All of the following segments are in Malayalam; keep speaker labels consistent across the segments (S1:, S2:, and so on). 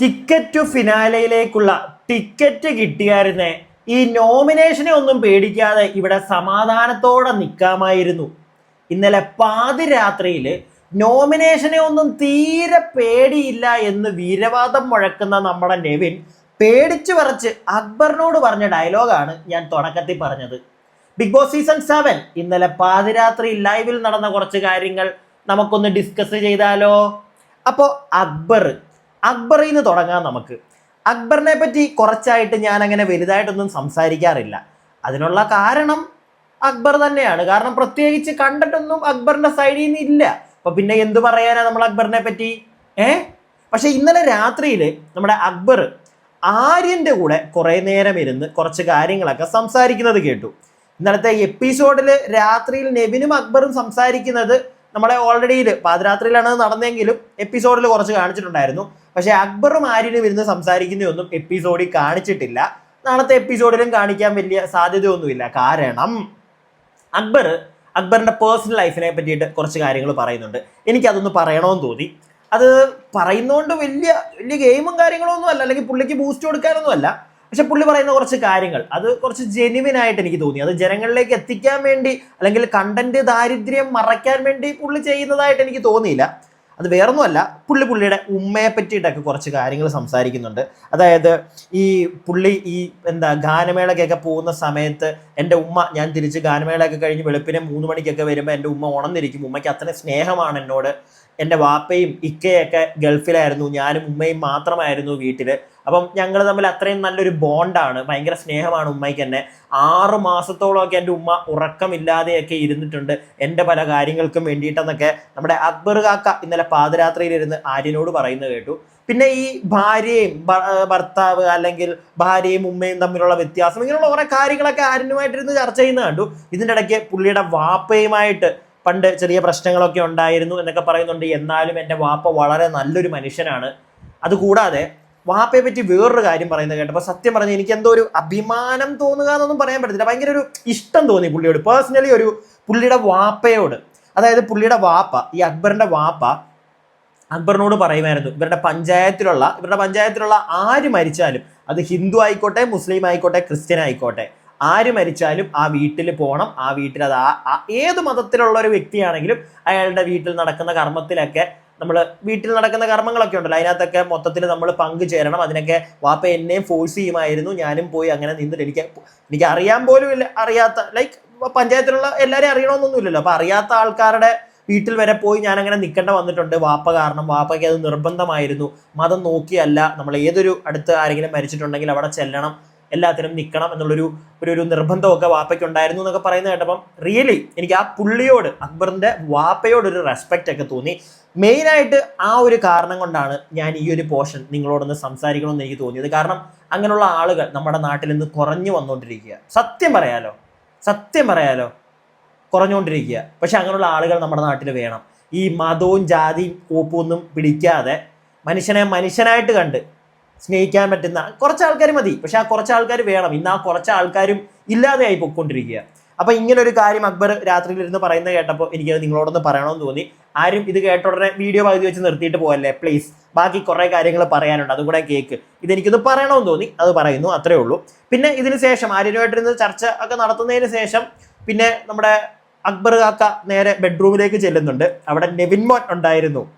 S1: ടിക്കറ്റ് ടു ഫിനാലയിലേക്കുള്ള ടിക്കറ്റ് കിട്ടിയായിരുന്നേ ഈ നോമിനേഷനെ ഒന്നും പേടിക്കാതെ ഇവിടെ സമാധാനത്തോടെ നിൽക്കാമായിരുന്നു ഇന്നലെ പാതിരാത്രിയിൽ നോമിനേഷനെ ഒന്നും തീരെ പേടിയില്ല എന്ന് വീരവാദം മുഴക്കുന്ന നമ്മുടെ നെവിൻ പേടിച്ചു പറച്ച് അക്ബറിനോട് പറഞ്ഞ ഡയലോഗാണ് ഞാൻ തുടക്കത്തിൽ പറഞ്ഞത്. ബിഗ് ബോസ് സീസൺ സെവൻ ഇന്നലെ പാതിരാത്രി ലൈവിൽ നടന്ന കുറച്ച് കാര്യങ്ങൾ നമുക്കൊന്ന് ഡിസ്കസ് ചെയ്താലോ? അപ്പോൾ അക്ബർ അക്ബറിൽ നിന്ന് തുടങ്ങാം നമുക്ക്. അക്ബറിനെ പറ്റി കുറച്ചായിട്ട് ഞാൻ അങ്ങനെ വലുതായിട്ടൊന്നും സംസാരിക്കാറില്ല. അതിനുള്ള കാരണം അക്ബർ തന്നെയാണ്. കാരണം പ്രത്യേകിച്ച് കണ്ടിട്ടൊന്നും അക്ബറിന്റെ സൈഡിൽ നിന്ന് ഇല്ല. അപ്പൊ പിന്നെ എന്ത് പറയാനാ നമ്മൾ അക്ബറിനെ പറ്റി? ഏ? പക്ഷെ ഇന്നലെ രാത്രിയിൽ നമ്മുടെ അക്ബർ ആര്യന്റെ കൂടെ കുറെ നേരം ഇരുന്ന് കുറച്ച് കാര്യങ്ങളൊക്കെ സംസാരിക്കുന്നത് കേട്ടു. ഇന്നലത്തെ എപ്പിസോഡിൽ രാത്രിയിൽ നെവിനും അക്ബറും സംസാരിക്കുന്നത് നമ്മളെ ഓൾറെഡി പാതിരാത്രിയിലാണ് നടന്നെങ്കിലും എപ്പിസോഡിൽ കുറച്ച് കാണിച്ചിട്ടുണ്ടായിരുന്നു. പക്ഷെ അക്ബറും ആര്യനും ഇരുന്ന് സംസാരിക്കുന്നതൊന്നും എപ്പിസോഡിൽ കാണിച്ചിട്ടില്ല. നാളത്തെ എപ്പിസോഡിലും കാണിക്കാൻ വലിയ സാധ്യതയൊന്നുമില്ല. കാരണം അക്ബർ അക്ബറിന്റെ പേഴ്സണൽ ലൈഫിനെ പറ്റിയിട്ട് കുറച്ച് കാര്യങ്ങൾ പറയുന്നുണ്ട്. എനിക്കതൊന്ന് പറയണമെന്ന് തോന്നി. അത് പറയുന്നതുകൊണ്ട് വലിയ വലിയ ഗെയിമും കാര്യങ്ങളൊന്നും അല്ല. അല്ലെങ്കിൽ പുള്ളിക്ക് ബൂസ്റ്റ് കൊടുക്കാനൊന്നും അല്ല. പക്ഷെ പുള്ളി പറയുന്ന കുറച്ച് കാര്യങ്ങൾ. അത് കുറച്ച് ജെനുവിൻ ആയിട്ട് എനിക്ക് തോന്നി. അത് ജനങ്ങളിലേക്ക് എത്തിക്കാൻ വേണ്ടി അല്ലെങ്കിൽ കണ്ടന്റ് ദാരിദ്ര്യം മറയ്ക്കാൻ വേണ്ടി പുള്ളി ചെയ്യുന്നതായിട്ട് എനിക്ക് തോന്നിയില്ല. അത് വേറൊന്നുമല്ല. പുള്ളി പുള്ളിയുടെ ഉമ്മയെ പറ്റിയിട്ടൊക്കെ കുറച്ച് കാര്യങ്ങൾ സംസാരിക്കുന്നുണ്ട്. അതായത് ഈ പുള്ളി ഈ എന്താ ഗാനമേളക്കൊക്കെ പോകുന്ന സമയത്ത് എന്റെ ഉമ്മ ഞാൻ തിരിച്ച് ഗാനമേളയൊക്കെ കഴിഞ്ഞ് വെളുപ്പിനെ മൂന്ന് മണിക്കൊക്കെ വരുമ്പോൾ എന്റെ ഉമ്മ ഉണർന്നിരിക്കും. ഉമ്മയ്ക്ക് അത്ര സ്നേഹമാണ് എന്നോട്. എന്റെ വാപ്പയും ഇക്കയൊക്കെ ഗൾഫിലായിരുന്നു. ഞാനും ഉമ്മയും മാത്രമായിരുന്നു വീട്ടിൽ അപ്പം ഞങ്ങൾ തമ്മിൽ അത്രയും നല്ലൊരു ബോണ്ടാണ്. ഭയങ്കര സ്നേഹമാണ് ഉമ്മയ്ക്ക് എന്നെ. ആറ് മാസത്തോളമൊക്കെ എന്റെ ഉമ്മ ഉറക്കമില്ലാതെയൊക്കെ ഇരുന്നിട്ടുണ്ട്. എന്റെ പല കാര്യങ്ങൾക്കും വേണ്ടിയിട്ടെന്നൊക്കെ നമ്മുടെ അക്ബർ കാക്ക ഇന്നലെ പാതിരാത്രിയിലിരുന്ന് ആര്യനോട് പറയുന്നത് കേട്ടു. പിന്നെ ഈ ഭാര്യയും ഭർത്താവ് അല്ലെങ്കിൽ ഭാര്യയും ഉമ്മയും തമ്മിലുള്ള വ്യത്യാസം ഇങ്ങനെയുള്ള കുറെ കാര്യങ്ങളൊക്കെ ആര്യനുമായിട്ടിരുന്ന് ചർച്ച ചെയ്യുന്ന കണ്ടു. ഇതിന്റെ ഇടയ്ക്ക് പുള്ളിയുടെ വാപ്പയുമായിട്ട് പണ്ട് ചെറിയ പ്രശ്നങ്ങളൊക്കെ ഉണ്ടായിരുന്നു എന്നൊക്കെ പറയുന്നുണ്ട്. എന്നാലും എന്റെ വാപ്പ വളരെ നല്ലൊരു മനുഷ്യനാണ്. അതുകൂടാതെ വാപ്പയെ പറ്റി വേറൊരു കാര്യം പറയുന്നത് കേട്ടപ്പോൾ സത്യം പറഞ്ഞ് എനിക്ക് എന്തോ ഒരു അഭിമാനം തോന്നുക എന്നൊന്നും പറയാൻ പറ്റത്തില്ല. ഭയങ്കര ഒരു ഇഷ്ടം തോന്നി പുള്ളിയോട്. പേഴ്സണലി ഒരു പുള്ളിയുടെ വാപ്പയോട്. അതായത് പുള്ളിയുടെ വാപ്പ ഈ അക്ബറിന്റെ വാപ്പ അക്ബറിനോട് പറയുമായിരുന്നു. ഇവരുടെ പഞ്ചായത്തിലുള്ള ഇവരുടെ പഞ്ചായത്തിലുള്ള ആര് മരിച്ചാലും അത് ഹിന്ദു ആയിക്കോട്ടെ മുസ്ലിം ആയിക്കോട്ടെ ക്രിസ്ത്യൻ ആയിക്കോട്ടെ. ആര് മരിച്ചാലും ആ വീട്ടിൽ പോകണം ആ വീട്ടിൽ അത് ആ- ഏത് മതത്തിലുള്ള ഒരു വ്യക്തിയാണെങ്കിലും അയാളുടെ വീട്ടിൽ നടക്കുന്ന കർമ്മത്തിലൊക്കെ നമ്മൾ വീട്ടിൽ നടക്കുന്ന കർമ്മങ്ങളൊക്കെ ഉണ്ടല്ലോ. അതിനകത്തൊക്കെ മൊത്തത്തിൽ നമ്മൾ പങ്കുചേരണം. അതിനൊക്കെ വാപ്പ എന്നെയും ഫോഴ്സ് ചെയ്യുമായിരുന്നു. ഞാനും പോയി അങ്ങനെ നിന്നിട്ട് എനിക്ക് എനിക്ക് അറിയാൻ പോലും ഇല്ല. അറിയാത്ത ലൈക്ക് പഞ്ചായത്തിലുള്ള എല്ലാവരെയും അറിയണമെന്നൊന്നുമില്ലല്ലോ. അപ്പോൾ അറിയാത്ത ആൾക്കാരുടെ വീട്ടിൽ വരെ പോയി ഞാൻ അങ്ങനെ നിൽക്കേണ്ട വന്നിട്ടുണ്ട്. വാപ്പ കാരണം വാപ്പയ്ക്ക് അത് നിർബന്ധമായിരുന്നു. മതം നോക്കിയല്ല. നമ്മൾ ഏതൊരു അടുത്ത് ആരെങ്കിലും മരിച്ചിട്ടുണ്ടെങ്കിൽ അവിടെ ചെല്ലണം. എല്ലാത്തിനും നിൽക്കണം എന്നുള്ളൊരു ഒരു ഒരു നിർബന്ധമൊക്കെ വാപ്പയ്ക്ക് ഉണ്ടായിരുന്നു എന്നൊക്കെ പറയുന്നത് കേട്ടപ്പം റിയലി എനിക്ക് ആ പുള്ളിയോട് അക്ബറിന്റെ വാപ്പയോട് ഒരു റെസ്പെക്റ്റ് ഒക്കെ തോന്നി. മെയിനായിട്ട് ആ ഒരു കാരണം കൊണ്ടാണ് ഞാൻ ഈ ഒരു പോർഷൻ നിങ്ങളോടൊന്ന് സംസാരിക്കണമെന്ന് എനിക്ക് തോന്നിയത്. കാരണം അങ്ങനെയുള്ള ആളുകൾ നമ്മുടെ നാട്ടിൽ നിന്ന് കുറഞ്ഞു വന്നുകൊണ്ടിരിക്കുക. സത്യം പറയാലോ സത്യം പറയാലോ കുറഞ്ഞുകൊണ്ടിരിക്കുക. പക്ഷെ അങ്ങനെയുള്ള ആളുകൾ നമ്മുടെ നാട്ടിൽ വേണം. ഈ മതവും ജാതിയും കോപ്പൊന്നും പിടിക്കാതെ മനുഷ്യനെ മനുഷ്യനായിട്ട് കണ്ട് സ്നേഹിക്കാൻ പറ്റുന്ന കുറച്ച് ആൾക്കാർ മതി. പക്ഷെ ആ കുറച്ച് ആൾക്കാർ വേണം. ഇന്ന് ആ കുറച്ച് ആൾക്കാരും ഇല്ലാതെയായി പൊയ്ക്കൊണ്ടിരിക്കുക അപ്പൊ ഇങ്ങനെ ഒരു കാര്യം അക്ബർ രാത്രിയിൽ ഇരുന്ന് പറയുന്നത് കേട്ടപ്പോൾ എനിക്കത് നിങ്ങളോടൊന്ന് പറയണമെന്ന് തോന്നി. ആരും ഇത് കേട്ട ഉടനെ വീഡിയോ പകുതി വെച്ച് നിർത്തിയിട്ട് പോകല്ലേ പ്ലീസ് ബാക്കി കുറേ കാര്യങ്ങൾ പറയാനുണ്ട്. അതുകൂടെ കേക്ക്. ഇതെനിക്കൊന്ന് പറയണമെന്ന് തോന്നി. അത് പറയുന്നു. അത്രേ ഉള്ളൂ. പിന്നെ ഇതിന് ശേഷം ആര്യനുമായിട്ടിരുന്ന് ചർച്ച ഒക്കെ നടത്തുന്നതിന് ശേഷം പിന്നെ നമ്മുടെ അക്ബർ കാക്ക നേരെ ബെഡ്റൂമിലേക്ക് ചെല്ലുന്നുണ്ട്. അവിടെ നെവിൻമോൻ ഉണ്ടായിരുന്നു.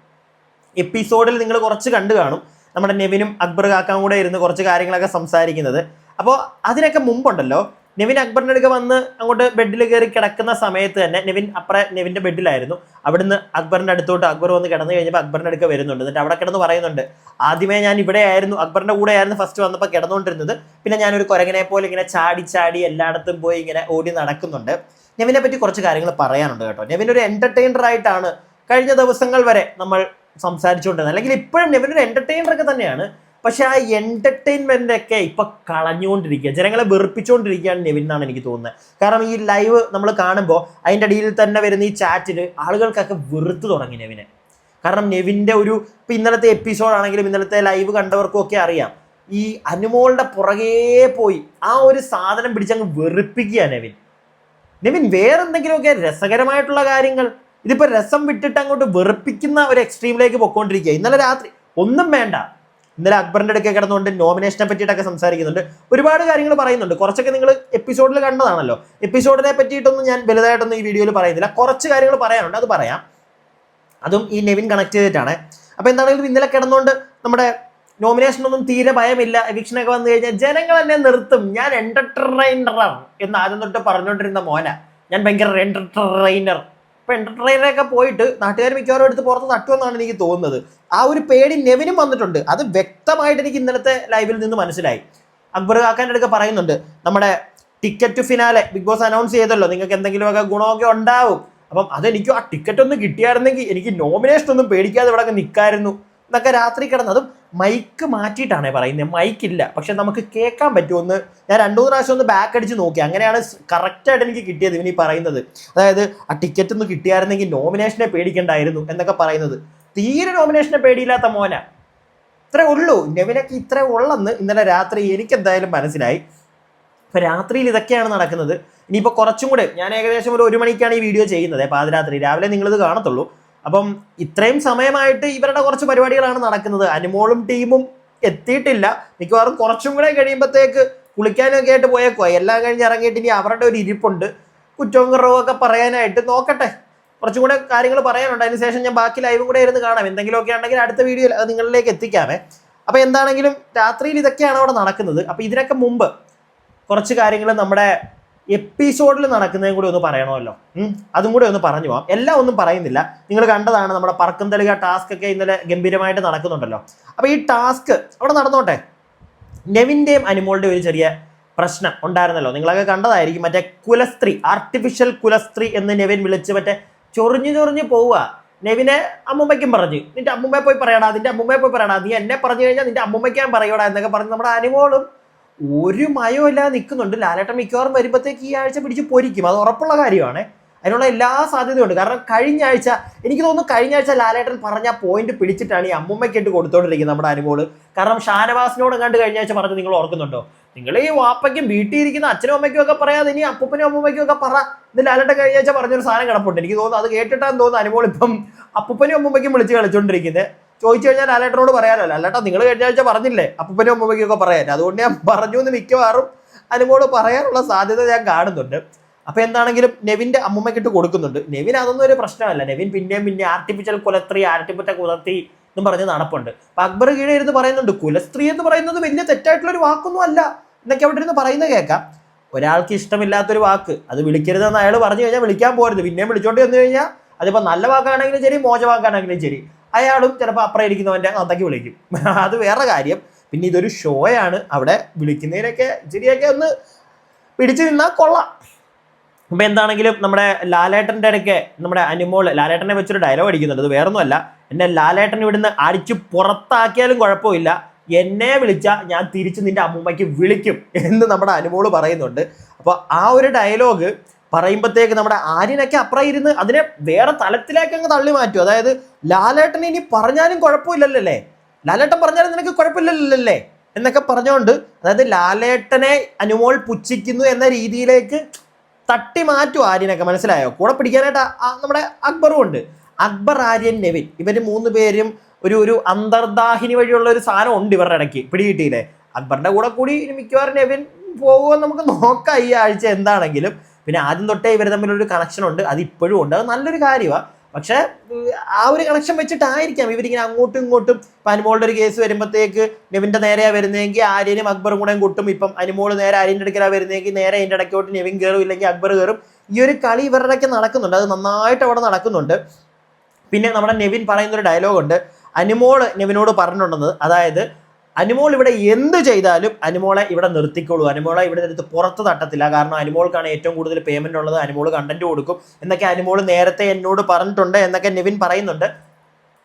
S1: എപ്പിസോഡിൽ നിങ്ങൾ കുറച്ച് കണ്ടു കാണും. നമ്മുടെ നെവിനും അക്ബർ കാക്കാം കൂടെ ഇരുന്ന് കുറച്ച് കാര്യങ്ങളൊക്കെ സംസാരിക്കുന്നത്. അപ്പോൾ അതിനൊക്കെ മുമ്പുണ്ടല്ലോ നെവിൻ അക്ബറിന്റെ അടുക്ക വന്ന് അങ്ങോട്ട് ബെഡിൽ കയറി കിടക്കുന്ന സമയത്ത് തന്നെ നെവിൻ അപ്പുറം നെവിന്റെ ബെഡിലായിരുന്നു. അവിടുന്ന് അക്ബറിന്റെ അടുത്തോട്ട് അക്ബർ വന്ന് കിടന്നു കഴിഞ്ഞപ്പോൾ അക്ബറിന്റെ അടുക്ക വരുന്നുണ്ട്. എന്നിട്ട് അവിടെ കിടന്ന് പറയുന്നുണ്ട് ആദ്യമേ ഞാൻ ഇവിടെ ആയിരുന്നു അക്ബറിന്റെ കൂടെ ആയിരുന്നു ഫസ്റ്റ് വന്നപ്പോൾ കിടന്നുകൊണ്ടിരുന്നത്. പിന്നെ ഞാനൊരു കുരങ്ങനെ പോലെ ഇങ്ങനെ ചാടി ചാടി എല്ലായിടത്തും പോയി ഇങ്ങനെ ഓടി നടക്കുന്നുണ്ട്. നെവിനെ പറ്റി കുറച്ച് കാര്യങ്ങൾ പറയാനുണ്ട് കേട്ടോ. നെവിൻ ഒരു എന്റർടൈനർ ആയിട്ടാണ് കഴിഞ്ഞ ദിവസങ്ങൾ വരെ നമ്മൾ സംസാരിച്ചുകൊണ്ടിരുന്നത്. അല്ലെങ്കിൽ ഇപ്പോഴും നെവിൻ ഒരു എന്റർടൈനർ ഒക്കെ തന്നെയാണ്. പക്ഷെ ആ എന്റർടൈൻമെന്റ് ഒക്കെ ഇപ്പം കളഞ്ഞുകൊണ്ടിരിക്കുക. ജനങ്ങളെ വെറുപ്പിച്ചുകൊണ്ടിരിക്കുകയാണ് നെവിൻ എന്നാണ് എനിക്ക് തോന്നുന്നത്. കാരണം ഈ ലൈവ് നമ്മൾ കാണുമ്പോൾ അതിന്റെ അടിയിൽ തന്നെ വരുന്ന ഈ ചാറ്റിൽ ആളുകൾക്കൊക്കെ വെറുത്ത് തുടങ്ങി നെവിനെ. കാരണം നെവിന്റെ ഒരു ഇപ്പം ഇന്നലത്തെ എപ്പിസോഡ് ആണെങ്കിലും ഇന്നലത്തെ ലൈവ് കണ്ടവർക്കും ഒക്കെ അറിയാം. ഈ അനുമോളുടെ പുറകേ പോയി ആ ഒരു സാധനം പിടിച്ചങ്ങ് വെറുപ്പിക്കുക നെവിൻ. നെവിൻ വേറെന്തെങ്കിലുമൊക്കെ രസകരമായിട്ടുള്ള കാര്യങ്ങൾ ഇതിപ്പോ രസം വിട്ടിട്ട് അങ്ങോട്ട് വെറുപ്പിക്കുന്ന ഒരു എക്സ്ട്രീമിലേക്ക് പൊക്കോണ്ടിരിക്കുക ഇന്നലെ രാത്രി ഒന്നും വേണ്ട. ഇന്നലെ അക്ബറിന്റെ അടുക്കെ കിടന്നുകൊണ്ട് നോമിനേഷനെ പറ്റിയിട്ടൊക്കെ സംസാരിക്കുന്നുണ്ട്. ഒരുപാട് കാര്യങ്ങൾ പറയുന്നുണ്ട്. കുറച്ചൊക്കെ നിങ്ങൾ എപ്പിസോഡിൽ കണ്ടതാണല്ലോ. എപ്പിസോഡിനെ പറ്റിയിട്ടൊന്നും ഞാൻ വലുതായിട്ടൊന്നും ഈ വീഡിയോയിൽ പറയുന്നില്ല. കുറച്ച് കാര്യങ്ങൾ പറയാനുണ്ട്. അത് പറയാം. അതും ഈ നെവിൻ കണക്ട് ചെയ്തിട്ടാണ്. അപ്പോൾ എന്താണെങ്കിലും ഇന്നലെ കിടന്നുകൊണ്ട് നമ്മുടെ നോമിനേഷനൊന്നും തീരെ ഭയമില്ല. എവിക്ഷനൊക്കെ വന്നു കഴിഞ്ഞാൽ ജനങ്ങൾ എന്നെ നിർത്തും. ഞാൻ എന്റർടൈനറാണ് എന്ന് ആദ്യം തൊട്ട് പറഞ്ഞുകൊണ്ടിരുന്ന മോന. ഞാൻ ഭയങ്കര എന്റർടൈനർ അപ്പൊ എന്റർടൈനറൊക്കെ പോയിട്ട് നാട്ടുകാർ മിക്കവാറും എടുത്ത് പുറത്ത് നട്ടുവെന്നാണ് എനിക്ക് തോന്നുന്നത്. ആ ഒരു പേടി നെവിനും വന്നിട്ടുണ്ട്. അത് വ്യക്തമായിട്ട് എനിക്ക് ഇന്നലത്തെ ലൈവിൽ നിന്ന് മനസ്സിലായി. അക്ബർ കാക്കാന്റെ അടുക്ക പറയുന്നുണ്ട്. നമ്മുടെ ticket finale Bigg Boss announce ചെയ്തല്ലോ. നിങ്ങൾക്ക് എന്തെങ്കിലുമൊക്കെ ഗുണമൊക്കെ ഉണ്ടാവും. അപ്പം അതെനിക്ക് ആ ടിക്കറ്റ് ഒന്ന് കിട്ടിയായിരുന്നെങ്കിൽ എനിക്ക് നോമിനേഷൻ ഒന്നും പേടിക്കാതെ ഇവിടെ നിൽക്കായിരുന്നു എന്നൊക്കെ രാത്രി കിടന്നതും മൈക്ക് മാറ്റിയിട്ടാണ് പറയുന്നത് മൈക്ക് ഇല്ല. പക്ഷെ നമുക്ക് കേൾക്കാൻ പറ്റുമെന്ന് ഞാൻ രണ്ടു മൂന്ന് പ്രാവശ്യം ഒന്ന് ബാക്ക് അടിച്ച് നോക്കി. അങ്ങനെയാണ് കറക്റ്റായിട്ട് എനിക്ക് കിട്ടിയത് ഇവനീ പറയുന്നത്. അതായത് ആ ടിക്കറ്റ് ഒന്ന് കിട്ടിയായിരുന്നെങ്കിൽ നോമിനേഷനെ പേടിക്കണ്ടായിരുന്നു എന്നൊക്കെ പറയുന്നത്. തീരെ നോമിനേഷനെ പേടിയില്ലാത്ത മോന. ഇത്രേ ഉള്ളൂ. നെവിനൊക്കെ ഇത്രേ ഉള്ളെന്ന് ഇന്നലെ രാത്രി എനിക്ക് എന്തായാലും മനസ്സിലായി. ഇപ്പം രാത്രിയിൽ ഇതൊക്കെയാണ് നടക്കുന്നത്. ഇനിയിപ്പോൾ കുറച്ചും കൂടെ ഞാൻ ഏകദേശം ഒരു ഒരു മണിക്കാണ് ഈ വീഡിയോ ചെയ്യുന്നത്. പാതിരാത്രി രാവിലെ നിങ്ങളിത് കാണത്തുള്ളൂ. അപ്പം ഇത്രയും സമയമായിട്ട് ഇവരുടെ കുറച്ച് പരിപാടികളാണ് നടക്കുന്നത്. അനുമോളും ടീമും എത്തിയിട്ടില്ല. മിക്കവാറും കുറച്ചും കൂടെ കഴിയുമ്പോഴത്തേക്ക് കുളിക്കാനൊക്കെ ആയിട്ട് പോയേക്കോ എല്ലാം കഴിഞ്ഞ് ഇറങ്ങിയിട്ട് ഇനി അവരുടെ ഒരു ഇരിപ്പുണ്ട്. കുറ്റവും കുറവും ഒക്കെ പറയാനായിട്ട് നോക്കട്ടെ. കുറച്ചും കൂടെ കാര്യങ്ങൾ പറയാനുണ്ട്. അതിനുശേഷം ഞാൻ ബാക്കി ലൈവും കൂടെ ഇരുന്ന് കാണാം. എന്തെങ്കിലുമൊക്കെ ഉണ്ടെങ്കിൽ അടുത്ത വീഡിയോയിൽ അത് നിങ്ങളിലേക്ക് എത്തിക്കാമേ. അപ്പോൾ എന്താണെങ്കിലും രാത്രിയിൽ ഇതൊക്കെയാണ് അവിടെ നടക്കുന്നത്. അപ്പോൾ ഇതിനൊക്കെ മുമ്പ് കുറച്ച് കാര്യങ്ങൾ നമ്മുടെ എപ്പിസോഡിൽ നടക്കുന്നതും കൂടി ഒന്ന് പറയണമല്ലോ. അതും കൂടി ഒന്ന് പറഞ്ഞു പോവാം. എല്ലാം ഒന്നും പറയുന്നില്ല. നിങ്ങൾ കണ്ടതാണ് നമ്മുടെ പറക്കും തെളിക ടാസ്ക് ഒക്കെ ഇന്നലെ ഗംഭീരമായിട്ട് നടക്കുന്നുണ്ടല്ലോ. അപ്പോൾ ഈ ടാസ്ക് അവിടെ നടന്നോട്ടെ? നെവിന്റെയും അനുമോളുടെയും ഒരു ചെറിയ പ്രശ്നം ഉണ്ടായിരുന്നല്ലോ. നിങ്ങളൊക്കെ കണ്ടതായിരിക്കും. മറ്റേ കുലസ്ത്രീ ആർട്ടിഫിഷ്യൽ കുലസ്ത്രീ എന്ന് നെവിൻ വിളിച്ച് മറ്റേ ചൊറിഞ്ഞു ചൊറിഞ്ഞു പോവുക. നെവിനെ അമ്മുമ്മയ്ക്കും പറഞ്ഞു നിന്റെ അമ്മുമ്മയെ പോയി പറയടാ നിന്റെ അമ്മുമ്മയെ പോയി പറയടാ നീ എന്നെ പറഞ്ഞു കഴിഞ്ഞാൽ നിന്റെ അമ്മുമ്മയ്ക്ക് ഞാൻ പറയടാ എന്നൊക്കെ പറഞ്ഞ് നമ്മുടെ അനുമോളും ഒരു മയമില്ലാതെ നിൽക്കുന്നുണ്ട്. ലാലേട്ടൻ മിക്കവാറും വരുമ്പോഴത്തേക്ക് ഈ ആഴ്ച പിടിച്ച് പൊരിക്കും. അത് ഉറപ്പുള്ള കാര്യമാണ്. അതിനുള്ള എല്ലാ സാധ്യതയുണ്ട് കാരണം കഴിഞ്ഞ ആഴ്ച എനിക്ക് തോന്നുന്നു കഴിഞ്ഞ ആഴ്ച ലാലേട്ടൻ പറഞ്ഞ പോയിന്റ് പിടിച്ചിട്ടാണ് ഈ അമ്മുമ്മയ്ക്കിട്ട് കൊടുത്തോണ്ടിരിക്കുന്നത് നമ്മുടെ അനുമോൾ. കാരണം ഷാനവാസിനോട് കണ്ട് കഴിഞ്ഞ ആഴ്ച പറഞ്ഞത് നിങ്ങൾ ഓർക്കുന്നുണ്ടോ? നിങ്ങൾ ഈ വാപ്പയ്ക്കും വീട്ടിൽ ഇരിക്കുന്ന അച്ഛനും അമ്മയ്ക്കും ഒക്കെ പറയാതെ ഇനി അപ്പൂപ്പനും അമ്മൂമ്മയ്ക്കും ഒക്കെ പറ. ഇത് ലാലേട്ടൻ കഴിഞ്ഞ ആഴ്ച പറഞ്ഞൊരു സാധനം കിടപ്പുണ്ട്. എനിക്ക് തോന്നുന്നു അത് കേട്ടിട്ടാന്ന് തോന്നുന്നു അനുമോൾ ഇപ്പം അപ്പൂപ്പനും അമ്മൂമ്മയ്ക്കും വിളിച്ച് കളിച്ചോണ്ടിരിക്കുന്നത് ചോദിച്ചു കഴിഞ്ഞാൽ ലാലേട്ടനോട് പറയാനല്ലോ. ലാലേട്ടാ നിങ്ങൾ കഴിഞ്ഞ ആഴ്ച പറഞ്ഞില്ലേ? അപ്പനും അമ്മയ്ക്കൊക്കെ പറയാൻ അതുകൊണ്ട് ഞാൻ പറഞ്ഞു എന്ന് മിക്കവാറും അനുമോട് പറയാനുള്ള സാധ്യത ഞാൻ കാണുന്നുണ്ട്. അപ്പൊ എന്താണെങ്കിലും നെവിന്റെ അമ്മമ്മക്കിട്ട് കൊടുക്കുന്നുണ്ട്. നെവിൻ അതൊന്നും ഒരു പ്രശ്നമല്ല. നെവിൻ പിന്നെയും പിന്നെ ആർട്ടിഫിഷ്യൽ കുലസ്ത്രീ ആർട്ടിഫിഷ്യൽ കുലത്തി എന്നും പറഞ്ഞ് നടപ്പുണ്ട്. അപ്പൊ അക്ബർ കീഴെ ഇരുന്ന് പറയുന്നുണ്ട് കുലസ്ത്രീ എന്ന് പറയുന്നത് വലിയ തെറ്റായിട്ടുള്ള ഒരു വാക്കൊന്നും അല്ല എന്നൊക്കെ അവിടെ ഇരുന്ന് പറയുന്നത് കേൾക്കാം. ഒരാൾക്ക് ഇഷ്ടമില്ലാത്തൊരു വാക്ക് അത് വിളിക്കരുതെന്ന് അയാൾ പറഞ്ഞു കഴിഞ്ഞാൽ വിളിക്കാൻ പോരുത്. പിന്നെയും വിളിച്ചോണ്ട് വന്നു കഴിഞ്ഞാൽ അതിപ്പോ നല്ല വാക്കാണെങ്കിലും ശരി മോശ വാക്കാണെങ്കിലും ശരി. അയാളും ചിലപ്പോൾ അപ്പുറം ഇരിക്കുന്നവന്റെ നന്നാക്കി വിളിക്കും. അത് വേറെ കാര്യം. പിന്നെ ഇതൊരു ഷോയാണ്. അവിടെ വിളിക്കുന്നതിനൊക്കെ ഇച്ചിരിയൊക്കെ ഒന്ന് പിടിച്ചു നിന്നാൽ കൊള്ളാം. അപ്പം എന്താണെങ്കിലും നമ്മുടെ ലാലേട്ടന്റെ ഇടയ്ക്ക് നമ്മുടെ അനുമോൾ ലാലേട്ടനെ വെച്ചൊരു ഡയലോഗ് അടിക്കുന്നുണ്ട്. അത് വേറൊന്നുമല്ല. എന്നെ ലാലേട്ടൻ ഇവിടുന്ന് അടിച്ചു പുറത്താക്കിയാലും കുഴപ്പമില്ല. എന്നെ വിളിച്ചാൽ ഞാൻ തിരിച്ച് നിന്റെ അമ്മൂമ്മയ്ക്ക് വിളിക്കും എന്ന് നമ്മുടെ അനുമോൾ പറയുന്നുണ്ട്. അപ്പോൾ ആ ഒരു ഡയലോഗ് പറയുമ്പോഴത്തേക്ക് നമ്മുടെ ആര്യനൊക്കെ അപ്പുറം ഇരുന്ന് അതിനെ വേറെ തലത്തിലേക്ക് അങ്ങ് തള്ളി മാറ്റും. അതായത് ലാലേട്ടൻ ഇനി പറഞ്ഞാലും കുഴപ്പമില്ലല്ലേ ലാലേട്ടൻ പറഞ്ഞാലും നിനക്ക് കുഴപ്പമില്ലല്ലേ എന്നൊക്കെ പറഞ്ഞുകൊണ്ട് അതായത് ലാലേട്ടനെ അനുമോൾ പുച്ഛിക്കുന്നു എന്ന രീതിയിലേക്ക് തട്ടി മാറ്റും ആര്യനൊക്കെ. മനസ്സിലായോ? കൂടെ പിടിക്കാനായിട്ട് നമ്മുടെ അക്ബറും ഉണ്ട്. അക്ബർ ആര്യൻ നെവിൻ. ഇവർ മൂന്ന് പേരും ഒരു ഒരു അന്തർദാഹിനി വഴിയുള്ള ഒരു സാധനം ഉണ്ട് ഇവരുടെ ഇടയ്ക്ക്. പിടികിട്ടിയില്ലേ? അക്ബറിന്റെ കൂടെ കൂടി മിക്കവാറും നെവിൻ പോകുമെന്ന് നമുക്ക് നോക്കാം ഈ ആഴ്ച എന്താണെങ്കിലും. പിന്നെ ആദ്യം തൊട്ടേ ഇവർ തമ്മിലൊരു കണക്ഷൻ ഉണ്ട്. അത് ഇപ്പോഴും ഉണ്ട്. അത് നല്ലൊരു കാര്യമാണ് പക്ഷേ ആ ഒരു കണക്ഷൻ വെച്ചിട്ടായിരിക്കാം ഇവരിങ്ങനെ അങ്ങോട്ടും ഇങ്ങോട്ടും ഇപ്പം അനുമോളുടെ ഒരു കേസ് വരുമ്പോഴത്തേക്ക് നെവിന്റെ നേരെയാണ് വരുന്നതെങ്കിൽ ആര്യനും അക്ബറും കൂടെ കൂട്ടും ഇപ്പം അനുമോൾ നേരെ ആര്യന്റെ അടുക്കലാണ് വരുന്നതെങ്കിൽ നേരെ അതിന്റെ ഇടയ്ക്കോട്ട് നെവിൻ കയറും ഇല്ലെങ്കിൽ അക്ബർ കയറും ഈ ഒരു കളി ഇവരുടെയൊക്കെ നടക്കുന്നുണ്ട്. അത് നന്നായിട്ട് അവിടെ നടക്കുന്നുണ്ട്. പിന്നെ നമ്മുടെ നെവിൻ പറയുന്നൊരു ഡയലോഗുണ്ട് അനുമോൾ നെവിനോട് പറഞ്ഞിട്ടുണ്ടെന്ന്. അതായത് അനുമോൾ ഇവിടെ എന്ത് ചെയ്താലും അനുമോളെ ഇവിടെ നിർത്തിക്കൊള്ളൂ. അനുമോളെ ഇവിടെ എടുത്ത് പുറത്ത് തട്ടത്തില്ല. കാരണം അനുമോൾക്കാണ് ഏറ്റവും കൂടുതൽ പേയ്മെന്റ് ഉള്ളത്. അനുമോൾ കണ്ടന്റ് കൊടുക്കും. എന്നൊക്കെ അനുമോൾ നേരത്തെ എന്നോട് പറഞ്ഞിട്ടുണ്ട് എന്നൊക്കെ നിവിൻ പറയുന്നുണ്ട്.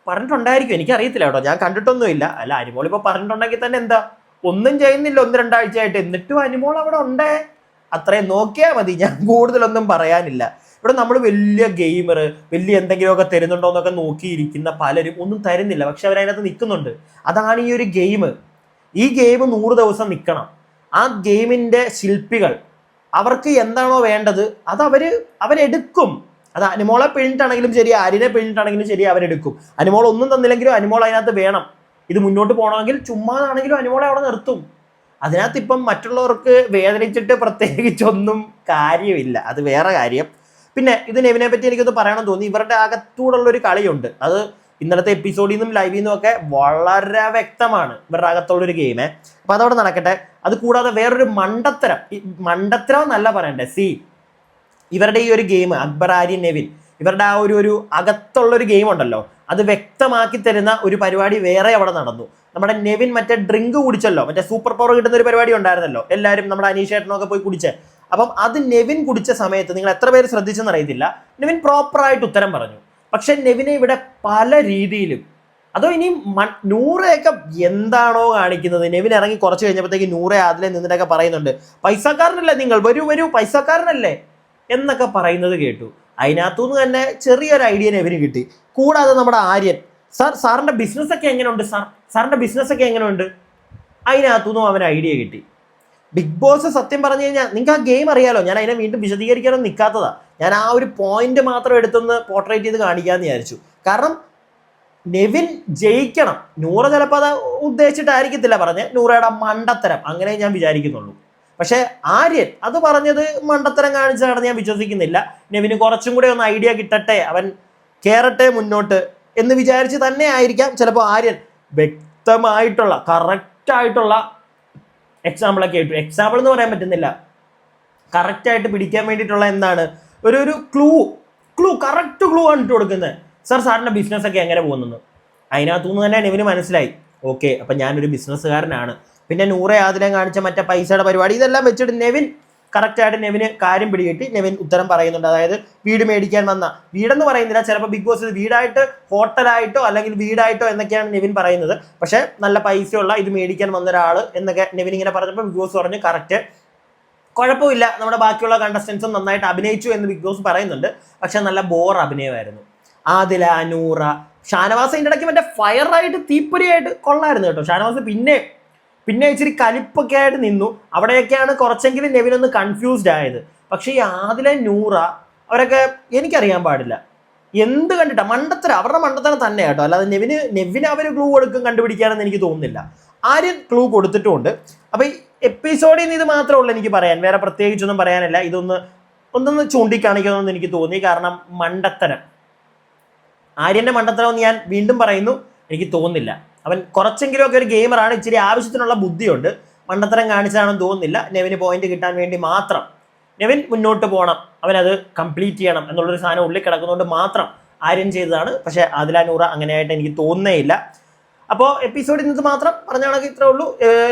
S1: പറഞ്ഞിട്ടുണ്ടായിരിക്കും. എനിക്കറിയത്തില്ല കേട്ടോ. ഞാൻ കണ്ടിട്ടൊന്നുമില്ല. അല്ല അനുമോൾ ഇപ്പോൾ പറഞ്ഞിട്ടുണ്ടെങ്കിൽ തന്നെ എന്താ? ഒന്നും ചെയ്യുന്നില്ല. ഒന്ന് രണ്ടാഴ്ചയായിട്ട്. എന്നിട്ടും അനുമോൾ അവിടെ ഉണ്ടേ? അത്രയും നോക്കിയാൽ മതി. ഞാൻ കൂടുതലൊന്നും പറയാനില്ല. ഇവിടെ നമ്മൾ വലിയ ഗെയിമർ വലിയ എന്തെങ്കിലുമൊക്കെ തരുന്നുണ്ടോ എന്നൊക്കെ നോക്കിയിരിക്കുന്ന പലരും ഒന്നും തരുന്നില്ല. പക്ഷെ അവരതിനകത്ത് നിൽക്കുന്നുണ്ട്. അതാണ് ഈ ഒരു ഗെയിം ഈ ഗെയിം നൂറ് ദിവസം നിൽക്കണം. ആ ഗെയിമിന്റെ ശില്പികൾ അവർക്ക് എന്താണോ വേണ്ടത് അത് അവർ അവരെടുക്കും അത് അനുമോളെ പിഴിഞ്ഞിട്ടാണെങ്കിലും ശരി ആര്യനെ പിഴിഞ്ഞിട്ടാണെങ്കിലും ശരി അവരെടുക്കും അനുമോൾ ഒന്നും തന്നില്ലെങ്കിലും അനുമോൾ അതിനകത്ത് വേണം. ഇത് മുന്നോട്ട് പോകണമെങ്കിൽ ചുമ്മാതാണെങ്കിലും അനുമോളെ അവിടെ നിർത്തും. അതിനകത്ത് ഇപ്പം മറ്റുള്ളവർക്ക് വേദനിച്ചിട്ട് പ്രത്യേകിച്ചൊന്നും കാര്യമില്ല. അത് വേറെ കാര്യം. പിന്നെ ഇത് നെവിനെ പറ്റി എനിക്കൊന്ന് പറയണം തോന്നി. ഇവരുടെ അകത്തൂടുള്ള ഒരു കളിയുണ്ട്. അത് ഇന്നലത്തെ എപ്പിസോഡിൽ നിന്നും ലൈവിൽ നിന്നും ഒക്കെ വളരെ വ്യക്തമാണ് ഇവരുടെ അകത്തുള്ള ഒരു ഗെയിമേ അപ്പൊ അതവിടെ നടക്കട്ടെ. അത് കൂടാതെ വേറൊരു മണ്ടത്തരം. മണ്ടത്തരം എന്നല്ല പറയണ്ടേ. സി ഇവരുടെ ഈ ഒരു ഗെയിം അക്ബർ ആര്യൻ നെവിൻ ഇവരുടെ ആ ഒരു ഒരു അകത്തുള്ള ഒരു ഗെയിം ഉണ്ടല്ലോ. അത് വ്യക്തമാക്കി തരുന്ന ഒരു പരിപാടി വേറെ അവിടെ നടന്നു. നമ്മുടെ നെവിൻ മറ്റേ ഡ്രിങ്ക് കുടിച്ചല്ലോ. മറ്റേ സൂപ്പർ പവർ കിട്ടുന്ന ഒരു പരിപാടി ഉണ്ടായിരുന്നല്ലോ. എല്ലാവരും നമ്മുടെ അനീഷേട്ടനൊക്കെ പോയി കുടിച്ചേ. അപ്പം അത് നെവിൻ കുടിച്ച സമയത്ത് നിങ്ങൾ എത്ര പേര് ശ്രദ്ധിച്ചെന്ന് അറിയത്തില്ല. നെവിൻ പ്രോപ്പറായിട്ട് ഉത്തരം പറഞ്ഞു. പക്ഷെ നെവിനെ ഇവിടെ പല രീതിയിലും അതോ ഇനി നൂറയൊക്കെ എന്താണോ കാണിക്കുന്നത്? നെവിൻ ഇറങ്ങി കുറച്ച് കഴിഞ്ഞപ്പോഴത്തേക്ക് നൂറെ അതിലെ നിന്നിട്ടൊക്കെ പറയുന്നുണ്ട്. പൈസക്കാരനല്ലേ നിങ്ങൾ? വരൂ വരൂ പൈസക്കാരനല്ലേ? എന്നൊക്കെ പറയുന്നത് കേട്ടു. അതിനകത്തുനിന്ന് തന്നെ ചെറിയൊരു ഐഡിയ നെവിന് കിട്ടി. കൂടാതെ നമ്മുടെ ആര്യൻ. സാർ സാറിന്റെ ബിസിനസ്സൊക്കെ എങ്ങനെയുണ്ട്? സാർ സാറിന്റെ ബിസിനസ്സൊക്കെ എങ്ങനെയുണ്ട്? അതിനകത്തുനിന്നും അവന് ഐഡിയ കിട്ടി. ബിഗ് ബോസ് സത്യം പറഞ്ഞു കഴിഞ്ഞാൽ നിങ്ങൾക്ക് ആ ഗെയിം അറിയാലോ? ഞാൻ അതിനെ വീണ്ടും വിശദീകരിക്കാനൊന്നും നിൽക്കാത്തതാ. ഞാൻ ആ ഒരു പോയിന്റ് മാത്രം എടുത്തൊന്ന് പോർട്രേറ്റ് ചെയ്ത് കാണിക്കാമെന്ന് വിചാരിച്ചു. കാരണം നെവിൻ ജയിക്കണം. നൂറ ചിലപ്പോൾ അത് ഉദ്ദേശിച്ചിട്ടായിരിക്കത്തില്ല പറഞ്ഞ് നൂറയുടെ മണ്ടത്തരം. അങ്ങനെ ഞാൻ വിചാരിക്കുന്നുള്ളൂ. പക്ഷേ ആര്യൻ അത് പറഞ്ഞത് മണ്ടത്തരം കാണിച്ചതാണെന്ന് ഞാൻ വിശ്വസിക്കുന്നില്ല. നെവിന് കുറച്ചും കൂടെ ഒന്ന് ഐഡിയ കിട്ടട്ടെ അവൻ കയറട്ടെ മുന്നോട്ട് എന്ന് വിചാരിച്ച് തന്നെ ആയിരിക്കാം ചിലപ്പോൾ ആര്യൻ വ്യക്തമായിട്ടുള്ള കറക്റ്റ് ആയിട്ടുള്ള എക്സാമ്പിളൊക്കെ ആയിട്ട്. എക്സാമ്പിൾ എന്ന് പറയാൻ പറ്റുന്നില്ല. കറക്റ്റായിട്ട് പിടിക്കാൻ വേണ്ടിയിട്ടുള്ള എന്താണ്? ഒരു ഒരു ക്ലൂ ക്ലൂ കറക്റ്റ് ക്ലൂ ആണ് ഇട്ട് കൊടുക്കുന്നത്. സാർ സാറിന്റെ ബിസിനസ് ഒക്കെ എങ്ങനെ പോകുന്നു? അതിനകത്തുനിന്ന് തന്നെ ഇവന് മനസ്സിലായി. ഓക്കെ അപ്പം ഞാനൊരു ബിസിനസ്സുകാരനാണ് പിന്നെ നൂറെ ആതിരം കാണിച്ച മറ്റേ പൈസയുടെ പരിപാടി ഇതെല്ലാം വെച്ചിട്ട് നെവിൻ കറക്റ്റായിട്ട് നെവിന് കാര്യം പിടികിട്ടി. നെവിൻ ഉത്തരം പറയുന്നുണ്ട്. അതായത് വീട് മേടിക്കാൻ വന്ന. വീടെന്ന് പറയുന്നില്ല. ചിലപ്പോൾ ബിഗ് ബോസ് വീടായിട്ട് ഹോട്ടലായിട്ടോ അല്ലെങ്കിൽ വീടായിട്ടോ എന്നൊക്കെയാണ് നെവിൻ പറയുന്നത്. പക്ഷേ നല്ല പൈസയുള്ള ഇത് മേടിക്കാൻ വന്ന ഒരാൾ എന്നൊക്കെ നെവിൻ ഇങ്ങനെ പറഞ്ഞപ്പോൾ ബിഗ് ബോസ് പറഞ്ഞു കറക്റ്റ് കുഴപ്പമില്ല. നമ്മുടെ ബാക്കിയുള്ള കണ്ടസ്റ്റൻസും നന്നായിട്ട് അഭിനയിച്ചു എന്ന് ബിഗ് ബോസ് പറയുന്നുണ്ട്. പക്ഷെ നല്ല ബോർ അഭിനയമായിരുന്നു. ആദില നൂറ ഷാനവാസ് അതിന്റെ ഇടയ്ക്ക് മറ്റേ ഫയറായിട്ട് തീപ്പൊരിയായിട്ട് കൊള്ളായിരുന്നു കേട്ടോ. ഷാനവാസ് പിന്നെ പിന്നെ ഇച്ചിരി കലിപ്പൊക്കെ ആയിട്ട് നിന്നു. അവിടെയൊക്കെയാണ് കുറച്ചെങ്കിലും നെവിൻ ഒന്ന് കൺഫ്യൂസ്ഡ് ആയത്. പക്ഷേ ഈ ആദില നൂറ അവരൊക്കെ എനിക്കറിയാൻ പാടില്ല. എന്ത് കണ്ടിട്ടാ? മണ്ടത്തരം അവരുടെ മണ്ടത്തരം തന്നെ കേട്ടോ. അല്ലാതെ നെവിന് നെവിന് അവർ ക്ലൂ കൊടുക്കും കണ്ടുപിടിക്കാനെന്ന് എനിക്ക് തോന്നുന്നില്ല. ആരും ക്ലൂ കൊടുത്തിട്ടുമുണ്ട്. അപ്പോൾ ഈ എപ്പിസോഡിൽ നിന്ന് ഇത് മാത്രമേ ഉള്ളൂ എനിക്ക് പറയാൻ. വേറെ പ്രത്യേകിച്ചൊന്നും പറയാനില്ല. ഇതൊന്ന് ഒന്നൊന്ന് ചൂണ്ടിക്കാണിക്കണമെന്ന് എനിക്ക് തോന്നി. കാരണം മണ്ടത്തരം. ആര്യന്റെ മണ്ടത്തരം എന്ന് ഞാൻ വീണ്ടും പറയുന്നു. എനിക്ക് തോന്നുന്നില്ല. അവൻ കുറച്ചെങ്കിലും ഒക്കെ ഒരു ഗെയിമറാണ് ഇച്ചിരി ആവശ്യത്തിനുള്ള ബുദ്ധിയുണ്ട്. മണ്ടത്തരം കാണിച്ചതാണെന്ന് തോന്നുന്നില്ല. നെവിന് പോയിന്റ് കിട്ടാൻ വേണ്ടി മാത്രം. നെവിൻ മുന്നോട്ട് പോകണം. അവനത് കംപ്ലീറ്റ് ചെയ്യണം എന്നുള്ളൊരു സാധനം ഉള്ളിൽ കിടക്കുന്നതുകൊണ്ട് മാത്രം ആര്യം ചെയ്തതാണ്. പക്ഷേ അതിലാനൂറ നൂറ അങ്ങനെയായിട്ട് എനിക്ക് തോന്നുന്നേയില്ല അപ്പോൾ എപ്പിസോഡ് ഇന്നത് മാത്രം പറഞ്ഞ കണക്ക് ഇത്രേ ഉള്ളൂ.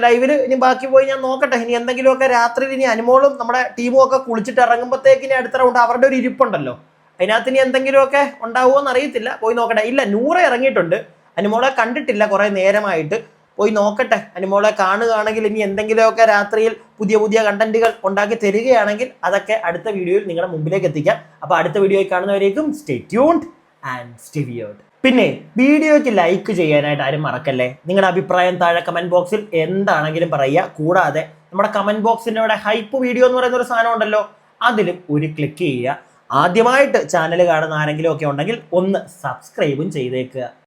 S1: ലൈവിൽ ഇനി ബാക്കി പോയി ഞാൻ നോക്കട്ടെ. ഇനി എന്തെങ്കിലുമൊക്കെ രാത്രിയിൽ ഇനി അനുമോളും നമ്മുടെ ടീമും ഒക്കെ കുളിച്ചിട്ട് ഇറങ്ങുമ്പോഴത്തേക്ക് ഇനി അടുത്ത റൗണ്ട് അവരുടെ ഒരു ഇരിപ്പുണ്ടല്ലോ. അതിനകത്ത് ഇനി എന്തെങ്കിലുമൊക്കെ ഉണ്ടാവുമോ എന്നറിയത്തില്ല പോയി നോക്കട്ടെ. ഇല്ല നൂറ് ഇറങ്ങിയിട്ടുണ്ട്. അനുമോളെ കണ്ടിട്ടില്ല കുറേ നേരമായിട്ട്. പോയി നോക്കട്ടെ. അനുമോളെ കാണുകയാണെങ്കിൽ ഇനി എന്തെങ്കിലുമൊക്കെ രാത്രിയിൽ പുതിയ പുതിയ കണ്ടന്റുകൾ ഉണ്ടാക്കി തരികയാണെങ്കിൽ അതൊക്കെ അടുത്ത വീഡിയോയിൽ നിങ്ങളുടെ മുമ്പിലേക്ക് എത്തിക്കാം. അപ്പോൾ അടുത്ത വീഡിയോയിൽ കാണുന്നവരേക്കും സ്റ്റേ ട്യൂൺഡ് ആൻഡ് സ്റ്റെവിയോഡ് പിന്നെ വീഡിയോയ്ക്ക് ലൈക്ക് ചെയ്യാനായിട്ട് ആരും മറക്കല്ലേ? നിങ്ങളുടെ അഭിപ്രായം താഴെ കമന്റ് ബോക്സിൽ എന്താണെങ്കിലും പറയുക. കൂടാതെ നമ്മുടെ കമന്റ് ബോക്സിന്റെ അവിടെ ഹൈപ്പ് വീഡിയോ എന്ന് പറയുന്ന ഒരു സാധനം ഉണ്ടല്ലോ. അതിലും ഒരു ക്ലിക്ക് ചെയ്യുക. ആദ്യമായിട്ട് ചാനൽ കാണുന്ന ആരെങ്കിലും ഒക്കെ ഉണ്ടെങ്കിൽ ഒന്ന് സബ്സ്ക്രൈബും ചെയ്തേക്കുക.